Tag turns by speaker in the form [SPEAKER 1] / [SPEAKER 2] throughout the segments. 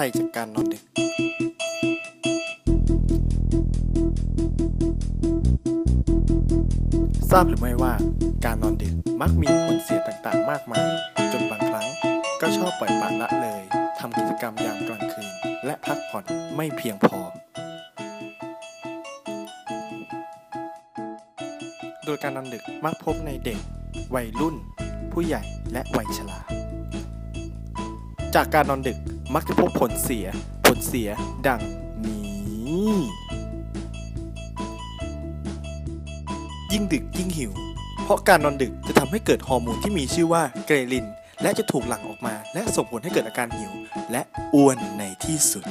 [SPEAKER 1] ภัยจากการนอนดึก ทราบหรือไม่ว่าการนอนดึกมักมีผลเสียต่างๆ มากมาย จนบางครั้งก็ชอบปล่อยปละละเลยทำกิจกรรมยามกลางคืน และพักผ่อนไม่เพียงพอ โดยการนอนดึกมักพบในเด็ก วัยรุ่น ผู้ใหญ่และวัยชราจากการนอนดึก มักจะพบผลเสีย ผลเสียดังนี้ ยิ่งดึกยิ่งหิว เพราะการนอนดึกจะทำให้เกิดฮอร์โมนที่มีชื่อว่าเกรลิน และจะถูกหลั่งออกมา และส่งผลให้เกิดอาการหิว และอ้วนในที่สุด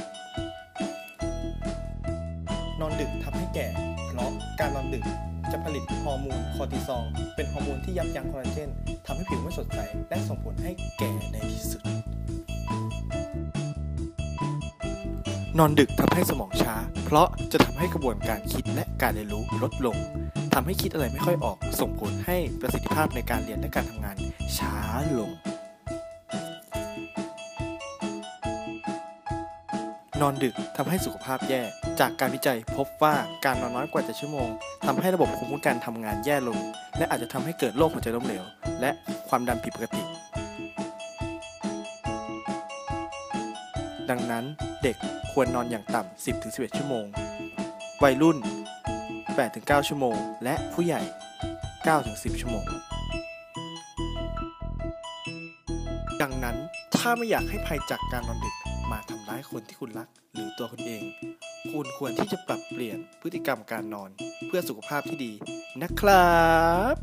[SPEAKER 1] นอนดึกทำให้แก่ เพราะการนอนดึกจะผลิตฮอร์โมนคอร์ติซอล เป็นฮอร์โมนที่ยับยั้งคอลลาเจนทำให้ผิวไม่สดใส และส่งผลให้แก่ในที่สุด นอนดึกทำให้สมองช้า เพราะจะทำให้กระบวนการคิดและการเรียนรู้ลดลงทำให้คิดอะไรไม่ค่อยออก ส่งผลให้ประสิทธิภาพในการเรียนและการทำงานช้าลง นอนดึกทำให้สุขภาพแย่ จากการวิจัยพบว่าการนอนน้อยกว่า7ชั่วโมงทำให้ระบบภูมิคุ้มกันทำงานแย่ลง และอาจจะทำให้เกิดโรคหัวใจล้มเหลว และความดันผิดปกติ ดังนั้นเด็กควรนอนอย่างต่ำ 10-11 ชั่วโมง วัยรุ่น 8-9 ชั่วโมง และผู้ใหญ่ 9-10 ชั่วโมง ดังนั้นถ้าไม่อยากให้ภัยจากการนอนดึกมาทำร้ายคนที่คุณรักหรือตัวคุณเอง คุณควรที่จะปรับเปลี่ยนพฤติกรรมการนอนเพื่อสุขภาพที่ดีนะครับ